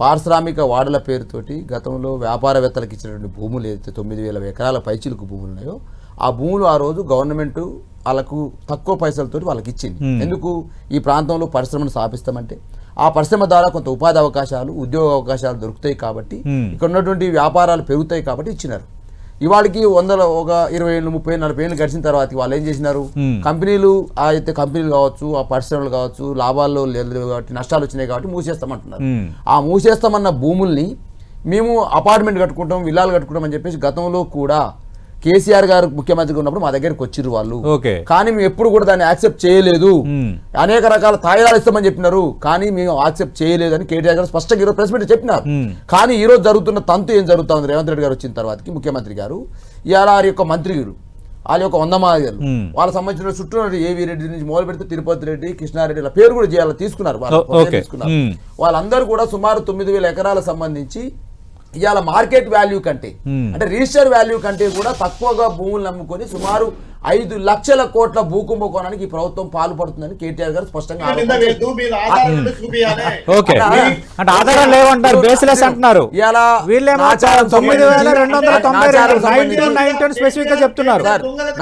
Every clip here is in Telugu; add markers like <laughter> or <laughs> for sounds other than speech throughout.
పారిశ్రామిక వాడల పేరుతోటి గతంలో వ్యాపారవేత్తలకు ఇచ్చినటువంటి భూములు ఏదైతే తొమ్మిది వేల ఎకరాల పైచిలకు భూములు ఉన్నాయో ఆ భూములు ఆ రోజు గవర్నమెంట్ వాళ్ళకు తక్కువ పైసలతోటి వాళ్ళకి ఇచ్చింది. ఎందుకు? ఈ ప్రాంతంలో పరిశ్రమను స్థాపిస్తామంటే ఆ పరిశ్రమ ద్వారా కొంత ఉపాధి అవకాశాలు ఉద్యోగ అవకాశాలు దొరుకుతాయి కాబట్టి ఇక్కడ ఉన్నటువంటి వ్యాపారాలు పెరుగుతాయి కాబట్టి ఇచ్చినారు. ఇవాళకి వందల ఒక ఇరవై ఏళ్ళు ముప్పై ఏళ్ళు, నలభై ఏళ్ళు గడిచిన తర్వాత వాళ్ళు ఏం చేసినారు? కంపెనీలు ఆ అయితే కంపెనీలు కావచ్చు ఆ పరిశ్రమలు కావచ్చు లాభాల్లో లేదు కాబట్టి నష్టాలు వచ్చినాయి కాబట్టి మూసేస్తామంటున్నారు. ఆ మూసేస్తామన్న భూముల్ని మేము అపార్ట్మెంట్ కట్టుకుంటాం విల్లాలు కట్టుకుంటాం అని చెప్పేసి గతంలో కూడా కేసీఆర్ గారు ముఖ్యమంత్రిగా ఉన్నప్పుడు మా దగ్గరికి వచ్చిర్రు వాళ్ళు కానీ మేము ఎప్పుడు కూడా దాన్ని యాక్సెప్ట్ చేయలేదు. అనేక రకాల తాయిలాలు ఇస్తామని చెప్పినారు కానీ మేము యాక్సెప్ట్ చేయలేదు అని కేటీఆర్ గారు స్పష్టంగా ఈరోజు ప్రెస్ మీట్ చెప్పినారు. కానీ ఈ రోజు జరుగుతున్న తంతు ఏం జరుగుతుంది రేవంత్ రెడ్డి గారు వచ్చిన తర్వాతకి ముఖ్యమంత్రి గారు ఇవాళ వారి యొక్క మంత్రులు వాళ్ళ యొక్క వంద మాదిగలు. వాళ్ళ సంబంధించిన చుట్టూ ఏవి రెడ్డి నుంచి మొదలు పెడితే తిరుపతి రెడ్డి కృష్ణారెడ్డి ఇలా పేరు కూడా చేయాలి తీసుకున్నారు వాళ్ళ. తీసుకున్నారు. వాళ్ళందరూ కూడా సుమారు తొమ్మిది వేల ఎకరాలకు సంబంధించి ఇవాళ మార్కెట్ వాల్యూ కంటే మ్మ్. అంటే రిజిస్టర్ వాల్యూ కంటే కూడా తక్కువగా భూములు నమ్ముకొని సుమారు ఐదు లక్షల కోట్ల భూకుంభకోణానికి ఈ ప్రభుత్వం పాల్పడుతుందని కేటీఆర్ గారు స్పష్టంగా చెప్తున్నారు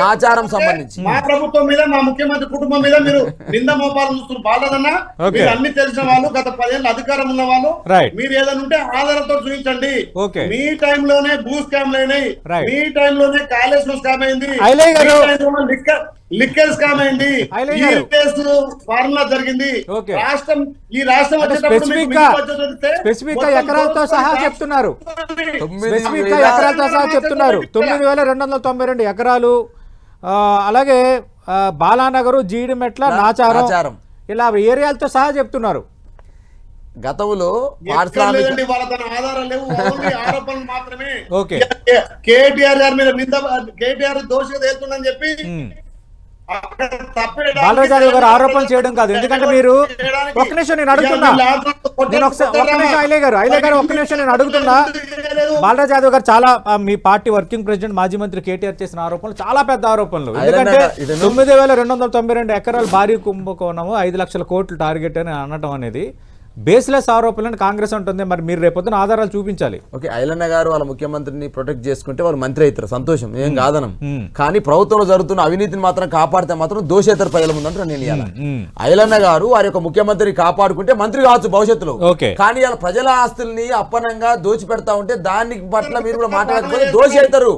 నాచారం సంబంధించి. మా ప్రభుత్వం మీద మా ముఖ్యమంత్రి కుటుంబం మీద మీరు నింద మోపాలను చూస్తున్నారు బాలేదన్నా ఓకే. మీరు అన్ని తెలిసిన వాళ్ళు గత పదేళ్ళ అధికారం ఉన్న వాళ్ళు. మీరు ఏదైనా ఉంటే ఆధారంతో చూపించండి ఓకే. మీ టైంలోనే భూ స్కామ్లు అయినాయి. మీ టైంలోనే కాళేశ్వరం స్కామ్ అయింది లిక్కర్. ఫార్ములా జరిగింది. రాష్ట్రం ఈ రాష్ట్రం స్పెసిఫిక్గా ఎకరాలతో సహా చెప్తున్నారు. స్పెసిఫిక్గా ఎకరాలతో సహా చెప్తున్నారు. తొమ్మిది వేల రెండు వందల తొంభై రెండు ఎకరాలు అలాగే బాలానగరు జీడిమెట్ల నాచారం నాచారం. ఇలా ఏరియాలతో సహా చెప్తున్నారు. గతంలో ఆరోపణలు మాత్రమే. ఓకే. కే- కేటీఆర్ గారి మీద నింద కేటీఆర్ దోషిగా తేలుతుందని చెప్పి ఉమ్. అక్కడ తప్పేయడానికి బాలరాజు గారు ఆరోపణ చేయడం కాదు. ఎందుకంటే మీరు ఒక్క నిమిషం నేను అడుగుతున్నా. నేను ఒకసారి ఒక్క నిమిషం ఐలే గారు ఐలే గారు ఒక్క నిమిషం నేను అడుగుతున్నా. బాలరాజ్ యాదవ్ గారు చాలా మీ పార్టీ వర్కింగ్ ప్రెసిడెంట్ మాజీ మంత్రి కేటీఆర్ చేసిన ఆరోపణలు చాలా పెద్ద ఆరోపణలు. ఎందుకంటే తొమ్మిది వేల రెండు వందల తొంభై రెండు ఎకరాలు భారీ కుంభకోణము ఐదు లక్షల కోట్లు టార్గెట్ అని అనడం అనేది బేస్లెస్ ఆరోపణలను కాంగ్రెస్ ఉంటుంది మరి మీరు రేపొద్దున ఆధారాలు చూపించాలి. ఓకే ఐలన్న గారు వాళ్ళ ముఖ్యమంత్రిని ప్రొటెక్ట్ చేసుకుంటే వాళ్ళు మంత్రి అవుతారు. సంతోషం ఏం కాదనం. కానీ ప్రభుత్వంలో జరుగుతున్న అవినీతిని మాత్రం కాపాడితే మాత్రం దోషేతర ప్రజల ముందంటారు నేను మ్మ్. ఐలన్న గారు వారి యొక్క ముఖ్యమంత్రిని కాపాడుకుంటే మంత్రి కావచ్చు భవిష్యత్తులో. ఓకే. కానీ వాళ్ళ ప్రజల ఆస్తుల్ని అప్పనంగా దోచి పెడతా ఉంటే దాని పట్ల మీరు కూడా <laughs> మాట్లాడకపోతే దోషి అవుతారు